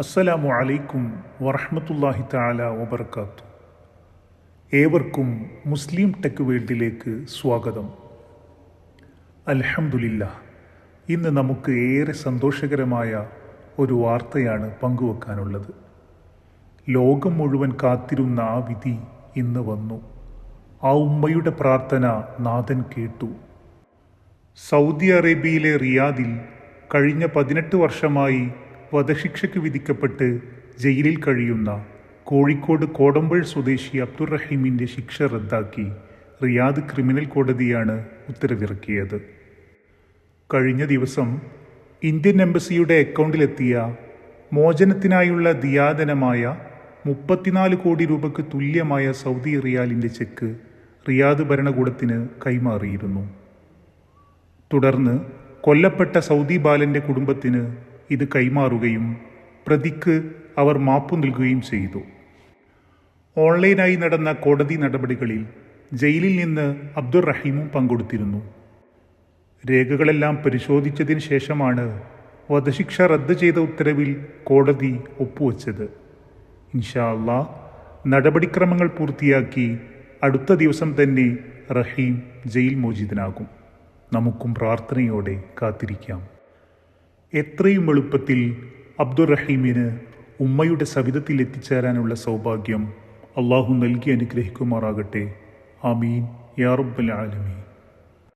അസ്സലാമു അലൈക്കും വറഹ്മത്തുള്ളാഹി താല വബർക്കാത്തു ഏവർക്കും മുസ്ലിം ടെക് വേൾഡിലേക്ക് സ്വാഗതം. അൽഹംദുലില്ല ഇന്ന് നമുക്ക് ഏറെ സന്തോഷകരമായ ഒരു വാർത്തയാണ് പങ്കുവെക്കാനുള്ളത്. ലോകം മുഴുവൻ കാത്തിരുന്ന ആ വിധി ഇന്ന് വന്നു. ആ ഉമ്മയുടെ പ്രാർത്ഥന നാഥൻ കേട്ടു. സൗദി അറേബ്യയിലെ റിയാദിൽ കഴിഞ്ഞ പതിനെട്ട് വർഷമായി വധശിക്ഷയ്ക്ക് വിധിക്കപ്പെട്ട് ജയിലിൽ കഴിയുന്ന കോഴിക്കോട് കോടമ്പൾ സ്വദേശി അബ്ദുറഹീമിന്റെ ശിക്ഷ റദ്ദാക്കി റിയാദ് ക്രിമിനൽ കോടതിയാണ് ഉത്തരവിറക്കിയത്. കഴിഞ്ഞ ദിവസം ഇന്ത്യൻ എംബസിയുടെ അക്കൗണ്ടിലെത്തിയ മോചനത്തിനായുള്ള ദിയാദനമായ മുപ്പത്തിനാല് കോടി രൂപയ്ക്ക് തുല്യമായ സൗദി റിയാലിന്റെ ചെക്ക് റിയാദ് ഭരണകൂടത്തിന് കൈമാറിയിരുന്നു. തുടർന്ന് കൊല്ലപ്പെട്ട സൗദി ബാലന്റെ കുടുംബത്തിന് ഇത് കൈമാറുകയും പ്രതിക്ക് അവർ മാപ്പു നൽകുകയും ചെയ്തു. ഓൺലൈനായി നടന്ന കോടതി നടപടികളിൽ ജയിലിൽ നിന്ന് അബ്ദുൾ റഹീമും പങ്കെടുത്തിരുന്നു. രേഖകളെല്ലാം പരിശോധിച്ചതിന് ശേഷമാണ് വധശിക്ഷ റദ്ദ് ചെയ്ത ഉത്തരവിൽ കോടതി ഒപ്പുവച്ചത്. ഇൻഷാ അള്ളാ നടപടിക്രമങ്ങൾ പൂർത്തിയാക്കി അടുത്ത ദിവസം തന്നെ റഹീം ജയിൽ മോചിതനാകും. നമുക്കും പ്രാർത്ഥനയോടെ കാത്തിരിക്കാം. എത്രയും എളുപ്പത്തിൽ അബ്ദുറഹീമിന് ഉമ്മയുടെ സവിധത്തിൽ എത്തിച്ചേരാനുള്ള സൗഭാഗ്യം അള്ളാഹു നൽകി അനുഗ്രഹിക്കുമാറാകട്ടെ. ആമീൻ. യാ ആലമീൻ.